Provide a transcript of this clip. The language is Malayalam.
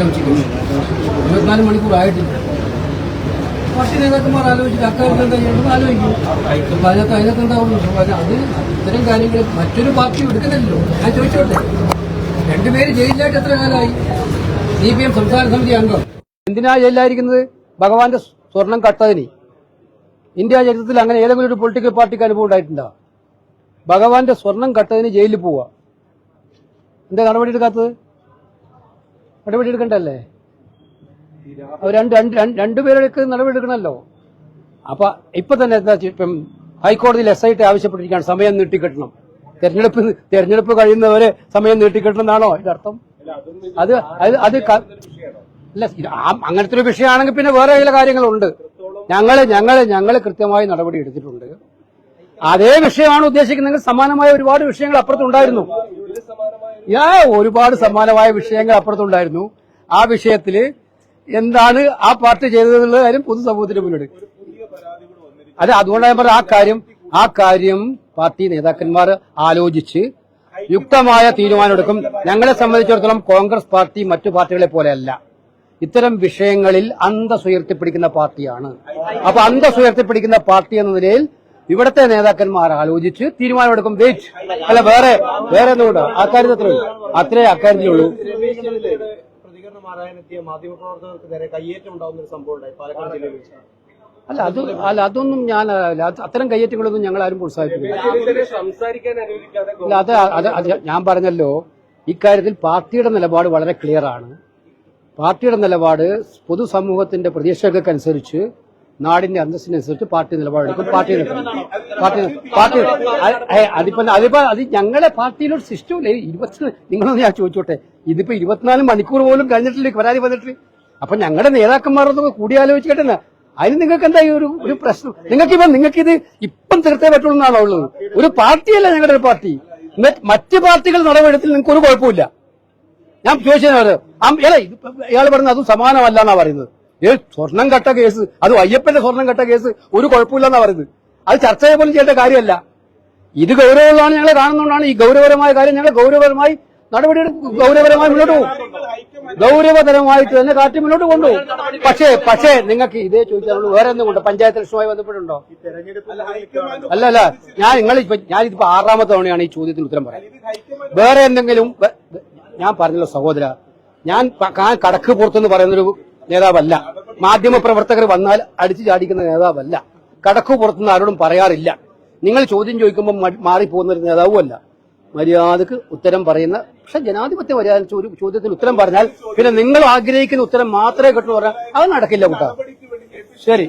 ഇരുപത്തിനാല് മണിക്കൂർ ആയിട്ടില്ല. പാർട്ടി നേതാക്കന്മാർ ആലോചിച്ചിട്ട് അക്കാര്യത്തിൽ എന്താ ചെയ്യണമെന്ന് ആലോചിക്കും. അതിനകത്ത് അതിനകത്ത് ഉണ്ടാവുള്ളൂ അത് ഇത്തരം കാര്യങ്ങൾ മറ്റൊരു പാർട്ടി എടുക്കുന്നില്ലല്ലോ ഞാൻ ചോദിച്ചോട്ടെ? രണ്ടുപേര് ജയിലിലായിട്ട് എത്ര കാലമായി? സി പി എം സംസ്ഥാന സമിതി അംഗം. എന്തിനാ ജയിലായിരിക്കുന്നത് ഭഗവാന്റെ സ്വർണം കട്ടതിന്. ഇന്ത്യ ചരിത്രത്തിൽ അങ്ങനെ ഏതെങ്കിലും ഒരു പൊളിറ്റിക്കൽ പാർട്ടിക്ക് അനുഭവം ഉണ്ടായിട്ടുണ്ടോ? ഭഗവാന്റെ സ്വർണം കട്ടതിന് ജയിലിൽ പോവുക എന്താ നടപടി എടുക്കാത്തത്? നടപടി എടുക്കണ്ടല്ലേ? രണ്ട് രണ്ട് രണ്ടുപേരെടുക്ക് രണ്ടുപേരുടെ നടപടി എടുക്കണമല്ലോ അപ്പൊ ഇപ്പൊ തന്നെ എന്താ ഇപ്പം ഹൈക്കോടതിയിൽ എസ് ഐ ടി ആവശ്യപ്പെട്ടിരിക്കുകയാണ് സമയം നീട്ടിക്കെട്ടണം. തെരഞ്ഞെടുപ്പ് തെരഞ്ഞെടുപ്പ് കഴിയുന്നവരെ സമയം നീട്ടിക്കെട്ടണം എന്നാണോ ഇതിന്റെ അർത്ഥം അത് അത് അല്ല അങ്ങനത്തെ ഒരു വിഷയമാണെങ്കിൽ പിന്നെ വേറെ ചില കാര്യങ്ങളുണ്ട്. ഞങ്ങൾ ഞങ്ങൾ ഞങ്ങൾ കൃത്യമായി നടപടി എടുത്തിട്ടുണ്ട്. അതേ വിഷയമാണ് ഉദ്ദേശിക്കുന്നതെങ്കിൽ സമാനമായ ഒരുപാട് വിഷയങ്ങൾ അപ്പുറത്തുണ്ടായിരുന്നു. യാ ഒരുപാട് സമാനമായ വിഷയങ്ങൾ അപ്പുറത്തുണ്ടായിരുന്നു. ആ വിഷയത്തിൽ എന്താണ് ആ പാർട്ടി ചെയ്തതെന്നുള്ള കാര്യം പൊതുസമൂഹത്തിന് മുന്നോട്ട് അതെ അതുകൊണ്ടാണ് ഞാൻ പറഞ്ഞത് ആ കാര്യം ആ കാര്യം പാർട്ടി നേതാക്കന്മാർ ആലോചിച്ച് യുക്തമായ തീരുമാനമെടുക്കും. ഞങ്ങളെ സംബന്ധിച്ചിടത്തോളം കോൺഗ്രസ് പാർട്ടി മറ്റു പാർട്ടികളെ പോലെയല്ല. ഇത്തരം വിഷയങ്ങളിൽ അന്തസ് ഉയർത്തിപ്പിടിക്കുന്ന പാർട്ടിയാണ്. അപ്പൊ അന്തസ് ഉയർത്തിപ്പിടിക്കുന്ന പാർട്ടി എന്ന നിലയിൽ ഇവിടത്തെ നേതാക്കന്മാർ ആലോചിച്ച് തീരുമാനമെടുക്കും വെയിറ്റ് അല്ല വേറെ വേറെ എന്തുകൊണ്ട് അക്കാര്യത്തിൽ അത്രേ ഉള്ളൂ. അത്രേ അക്കാര്യത്തിലുള്ളൂ പ്രതികരണം ആരായനെത്തിയ മാധ്യമപ്രവർത്തകർക്ക് നേരെ കയ്യേറ്റം ഉണ്ടാവുന്ന ഒരു. അല്ല അത് അല്ല അതൊന്നും ഞാൻ അത്തരം കയ്യേറ്റങ്ങളൊന്നും ഞങ്ങൾ ആരും അനുവദിക്കാതെ അല്ല അത് അത് ഞാൻ പറഞ്ഞല്ലോ. ഇക്കാര്യത്തിൽ പാർട്ടിയുടെ നിലപാട് വളരെ ക്ലിയർ ആണ്. പാർട്ടിയുടെ നിലപാട് പൊതുസമൂഹത്തിന്റെ പ്രതീക്ഷകൾക്കനുസരിച്ച് നാടിന്റെ അന്തസ്സിനനുസരിച്ച് പാർട്ടി നിലപാടെടുക്കും. പാർട്ടി പാർട്ടി പാർട്ടി അതിപ്പോ അതിപ്പോ അത് ഞങ്ങളെ പാർട്ടിയിലൊരു സിസ്റ്റം ഇല്ലേ ഇരുപത്തി നിങ്ങളൊന്ന് ഞാൻ ചോദിച്ചോട്ടെ. ഇതിപ്പോ ഇരുപത്തിനാല് മണിക്കൂർ പോലും കഴിഞ്ഞിട്ടില്ല പരാതി വന്നിട്ട്? അപ്പൊ ഞങ്ങളുടെ നേതാക്കന്മാരൊന്നും കൂടിയാലോചിക്കട്ടെ അതിന് നിങ്ങൾക്ക് എന്താ ഈ ഒരു ഒരു പ്രശ്നം? നിങ്ങൾക്ക് ഇപ്പൊ നിങ്ങൾക്ക് ഇത് ഇപ്പം തീർത്തേ പറ്റുള്ളൂ എന്നാണോ ഉള്ളത്? ഒരു പാർട്ടിയല്ല ഞങ്ങളുടെ ഒരു പാർട്ടി. മറ്റ് പാർട്ടികൾ നടപടിയെടുത്തിൽ നിങ്ങൾക്ക് ഒരു കുഴപ്പമില്ല. ഞാൻ ചോദിച്ചത് ഇയാൾ പറഞ്ഞത് അതും സമാനമല്ല എന്നാ പറയുന്നത്. ഏ സ്വർണം കട്ട കേസ്. അത് അയ്യപ്പന്റെ സ്വർണം കട്ട കേസ്. ഒരു കുഴപ്പമില്ലെന്നാ പറയുന്നത്. അത് ചർച്ച പോലും ചെയ്യേണ്ട കാര്യമല്ല. ഇത് ഗൗരവമാണ് ഞങ്ങൾ കാണുന്നതുകൊണ്ടാണ് ഈ ഗൗരവപരമായ കാര്യം ഞങ്ങൾ ഗൗരവപരമായി നടപടി ഗൗരവപരമായി മുന്നോട്ട് പോകും. ഗൗരവതരമായിട്ട് തന്നെ കാറ്റ് മുന്നോട്ട് കൊണ്ടുപോകും പക്ഷേ പക്ഷേ നിങ്ങൾക്ക് ഇതേ ചോദിച്ചാൽ വേറെ എന്തുകൊണ്ട് പഞ്ചായത്ത് ലക്ഷ്യമായി ബന്ധപ്പെട്ടുണ്ടോ? അല്ല അല്ല. ഞാൻ നിങ്ങൾ ഞാൻ ഇതിപ്പോ ആറാമത്തെ തവണയാണ് ഈ ചോദ്യത്തിന് ഉത്തരം പറയാം വേറെ എന്തെങ്കിലും ഞാൻ പറഞ്ഞല്ലോ സഹോദര. ഞാൻ കടക്ക് പുറത്തെന്ന് പറയുന്നൊരു നേതാവല്ല. മാധ്യമ പ്രവർത്തകർ വന്നാൽ അടിച്ചു ചാടിക്കുന്ന നേതാവല്ല. കടക്കു പുറത്തുനിന്ന് ആരോടും പറയാറില്ല. നിങ്ങൾ ചോദ്യം ചോദിക്കുമ്പോൾ മാറിപ്പോകുന്ന ഒരു നേതാവുമല്ല. മര്യാദയ്ക്ക് ഉത്തരം പറയുന്ന പക്ഷെ ജനാധിപത്യ മര്യാദ ചോദ്യത്തിന് ഉത്തരം പറഞ്ഞാൽ പിന്നെ നിങ്ങൾ ആഗ്രഹിക്കുന്ന ഉത്തരം മാത്രമേ കിട്ടുന്നു പറഞ്ഞാൽ അത് നടക്കില്ല കുട്ടാ. ശരി.